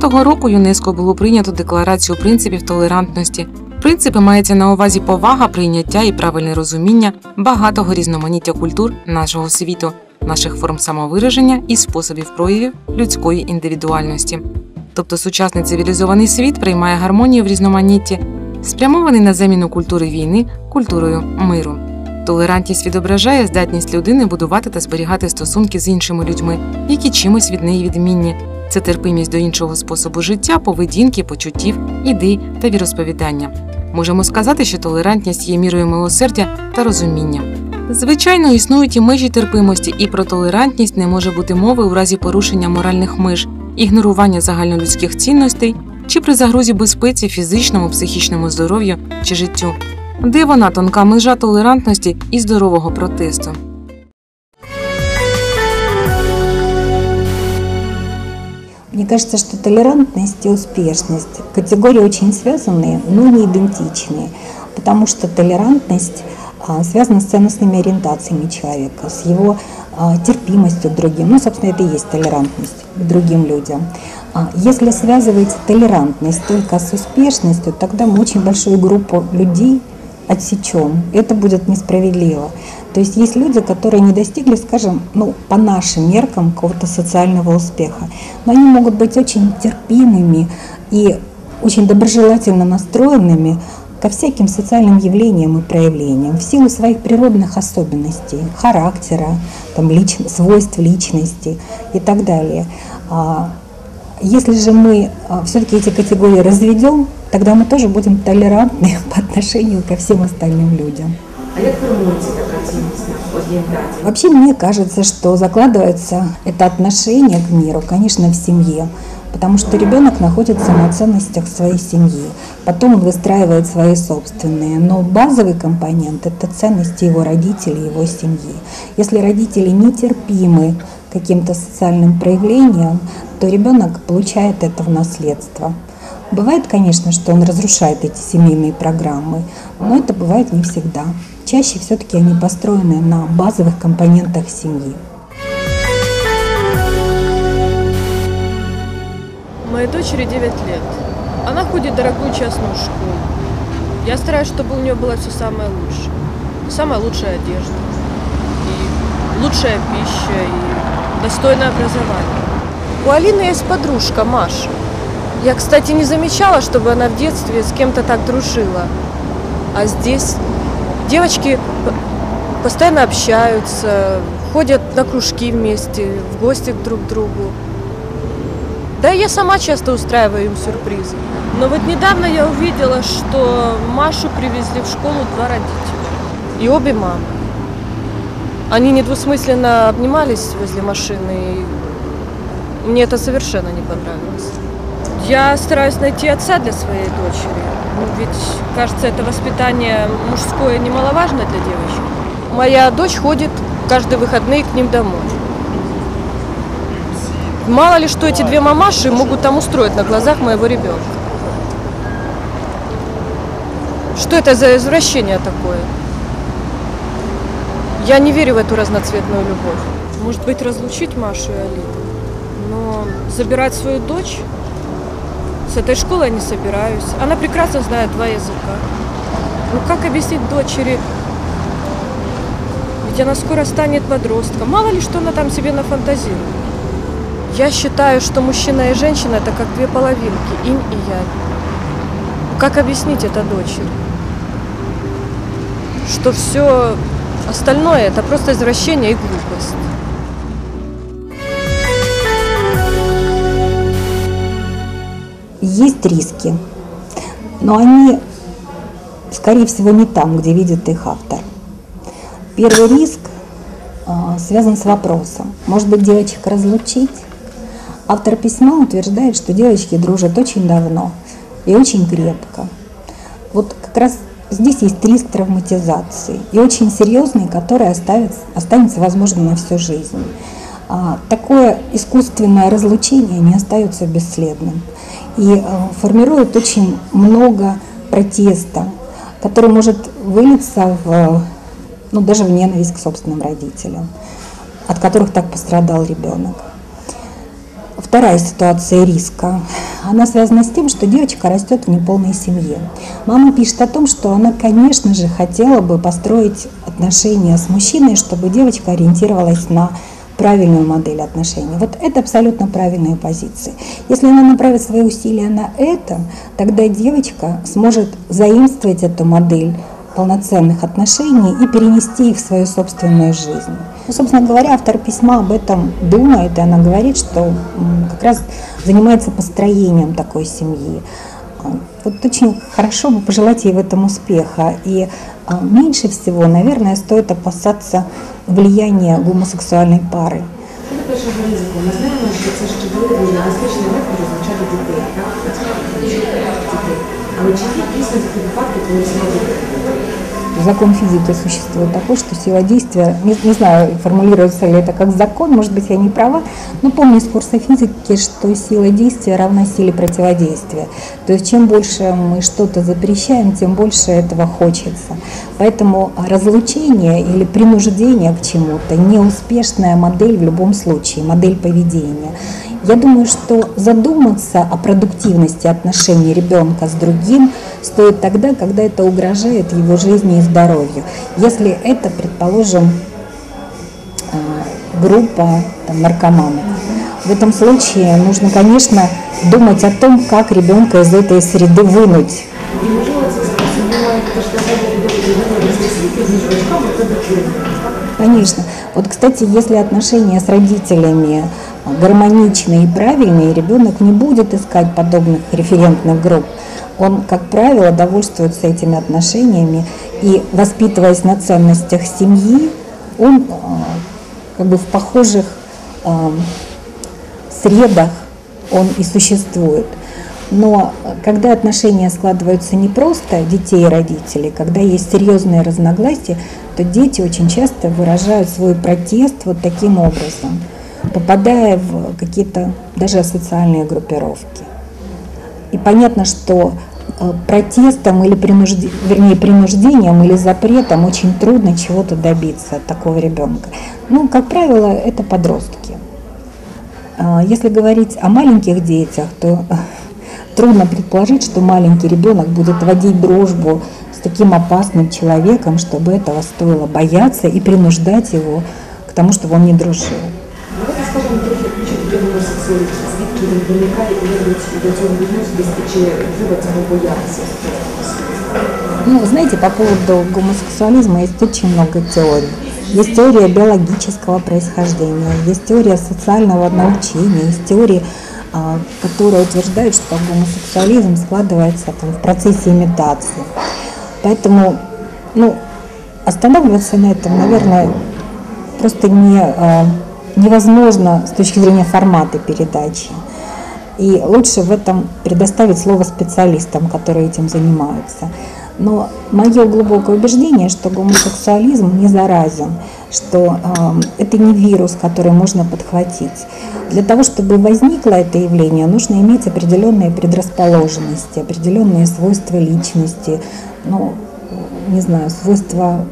Го року ЮНЕСКО було прийнято декларацію принципів толерантності. Принципи мається на увазі повага, прийняття і правильне розуміння багатого різноманіття культур нашого світу, наших форм самовираження і способів проявів людської індивідуальності. Тобто сучасний цивілізований світ приймає гармонію в різноманітті, спрямований на заміну культури війни культурою миру. Толерантність відображає здатність людини будувати та зберігати стосунки з іншими людьми, які чимось від неї відмінні. Це терпимість до іншого способу життя, поведінки, почуттів, ідей та віросповідання. Можемо сказати, що толерантність є мірою милосердя та розуміння. Звичайно, існують і межі терпимості, і про толерантність не може бути мови у разі порушення моральних меж, ігнорування загальнолюдських цінностей, чи при загрозі безпеці, фізичному, психічному здоров'ю чи життю. Де вона тонка межа толерантності і здорового протесту? Кажется, что толерантность и успешность – категории очень связанные, но не идентичные, потому что толерантность а, связана с ценностными ориентациями человека, с его а, терпимостью к другим. Ну, собственно, это и есть толерантность к другим людям. А если связывать толерантность только с успешностью, тогда мы очень большую группу людей отсечем. Это будет несправедливо. То есть есть люди, которые не достигли, скажем, ну, по нашим меркам какого-то социального успеха. Но они могут быть очень терпимыми и очень доброжелательно настроенными ко всяким социальным явлениям и проявлениям в силу своих природных особенностей, характера, там, лич... свойств личности и так далее. А если же мы а, все-таки эти категории разведем, тогда мы тоже будем толерантны по отношению ко всем остальным людям. А як формується така ціннісна орієнтація? Вообще мне кажется, что закладывается это отношение к миру, конечно, в семье, потому что ребенок находится на ценностях своей семьи. Потом он выстраивает свои собственные, но базовый компонент – это ценности его родителей, его семьи. Если родители нетерпимы к каким-то социальным проявлениям, то ребенок получает это в наследство. Бывает, конечно, что он разрушает эти семейные программы, но это бывает не всегда. Чаще все-таки они построены на базовых компонентах семьи. Моей дочери 9 лет. Она ходит в дорогую частную школу. Я стараюсь, чтобы у нее было все самое лучшее. Самая лучшая одежда, и лучшая пища, и достойное образование. У Алины есть подружка Маша. Я, кстати, не замечала, чтобы она в детстве с кем-то так дружила. А здесь девочки постоянно общаются, ходят на кружки вместе, в гости друг к другу. Да и я сама часто устраиваю им сюрпризы. Но вот недавно я увидела, что Машу привезли в школу два родителя. И обе мамы. Они недвусмысленно обнимались возле машины. И мне это совершенно не понравилось. Я стараюсь найти отца для своей дочери. Ну, ведь, кажется, это воспитание мужское немаловажно для девочек. Моя дочь ходит каждые выходные к ним домой. Мало ли, что эти две мамаши могут там устроить на глазах моего ребенка. Что это за извращение такое? Я не верю в эту разноцветную любовь. Может быть, разлучить Машу и Алину, но забирать свою дочь с этой школы я не собираюсь. Она прекрасно знает два языка. Ну как объяснить дочери? Ведь она скоро станет подростком. Мало ли, что она там себе нафантазирует. Я считаю, что мужчина и женщина это как две половинки, инь и я. Как объяснить это дочери? Что все остальное это просто извращение и глупость. Есть риски, но они, скорее всего, не там, где видит их автор. Первый риск а, связан с вопросом. Может быть, девочек разлучить? Автор письма утверждает, что девочки дружат очень давно и очень крепко. Вот как раз здесь есть риск травматизации и очень серьезный, который оставится, останется, возможно, на всю жизнь. А, такое искусственное разлучение не остается бесследным и а, формирует очень много протеста, который может вылиться в, ну, даже в ненависть к собственным родителям, от которых так пострадал ребенок. Вторая ситуация риска, она связана с тем, что девочка растет в неполной семье. Мама пишет о том, что она, конечно же, хотела бы построить отношения с мужчиной, чтобы девочка ориентировалась на правильную модель отношений. Вот это абсолютно правильные позиции. Если она направит свои усилия на это, тогда девочка сможет заимствовать эту модель полноценных отношений и перенести их в свою собственную жизнь. Ну, собственно говоря, автор письма об этом думает, и она говорит, что как раз занимается построением такой семьи А, вот очень хорошо бы пожелать ей в этом успеха. И а, меньше всего, наверное, стоит опасаться влияния гомосексуальной пары. Першого ризику ми знаємо, що це ще великий небезпечний метод розлучати дітей. Так? Але чи є дійсно такі випадки, коли сила Закон физики существует такой, что сила действия, не, не знаю, формулируется ли это как закон, может быть, я не права, но помню из курса физики, что сила действия равна силе противодействия. То есть чем больше мы что-то запрещаем, тем больше этого хочется. Поэтому разлучение или принуждение к чему-то неуспешная модель в любом случае, модель поведения. Я думаю, что задуматься о продуктивности отношений ребенка с другим стоит тогда, когда это угрожает его жизни и здоровью. Если это, предположим, э, группа там, наркоманов. В этом случае нужно, конечно, думать о том, как ребенка из этой среды вынуть. І можливо це буває теж достатньо людей світлі між батьками та дитиною. Конечно. Вот, кстати, если отношения с родителями гармоничные и правильные, ребенок не будет искать подобных референтных групп. Он, как правило, довольствуется этими отношениями и, воспитываясь на ценностях семьи, он э, как бы в похожих э, средах он и существует. Но когда отношения складываются не просто детей и родителей, когда есть серьезные разногласия, то дети очень часто выражают свой протест вот таким образом, попадая в какие-то даже социальные группировки. И понятно, что э, протестом или принуждением, вернее принуждением или запретом очень трудно чего-то добиться от такого ребенка. Ну, как правило, это подростки. А Если говорить о маленьких детях, то трудно предположить, что маленький ребенок будет водить дружбу с таким опасным человеком, чтобы этого стоило бояться и принуждать его к тому, чтобы он не дружил. тему сексуалізму. Звідки він виникає і як до цього відноситись, і чи треба цього боятися? Ну, знаете, по поводу гомосексуализма есть очень много теорий. Есть теория биологического происхождения, есть теория социального научения, есть теории, а, которые утверждают, что гомосексуализм складывается там, в процессе имитации. Поэтому, ну, останавливаться на этом, наверное, просто не, а, невозможно с точки зрения формата передачи. И лучше в этом предоставить слово специалистам, которые этим занимаются. Но мое глубокое убеждение, что гомосексуализм не заразен, что э, это не вирус, который можно подхватить. Для того, чтобы возникло это явление, нужно иметь определенные предрасположенности, определенные свойства личности, ну, не знаю, свойства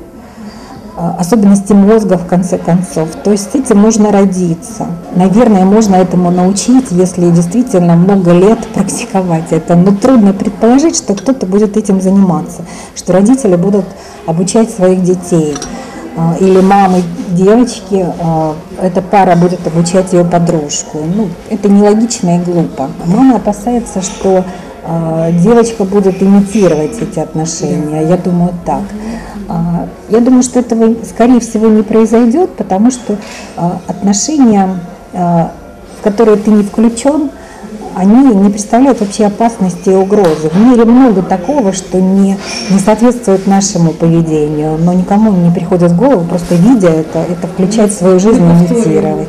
особенности мозга в конце концов. То есть с этим нужно родиться. Наверное, можно этому научить, если действительно много лет практиковать это. Но трудно предположить, что кто-то будет этим заниматься, что родители будут обучать своих детей. А, Или мамы девочки, а, эта пара будет обучать ее подружку. Ну, это нелогично и глупо. Мама опасается, что девочка будет имитировать эти отношения. Я думаю так. А, Я думаю, что этого, скорее всего, не произойдет, потому что а, отношения, а, в которые ты не включен, они не представляют вообще опасности и угрозы. В мире много такого, что не, не соответствует нашему поведению, но никому не приходит в голову, просто видя это, это включать в свою жизнь и имитировать.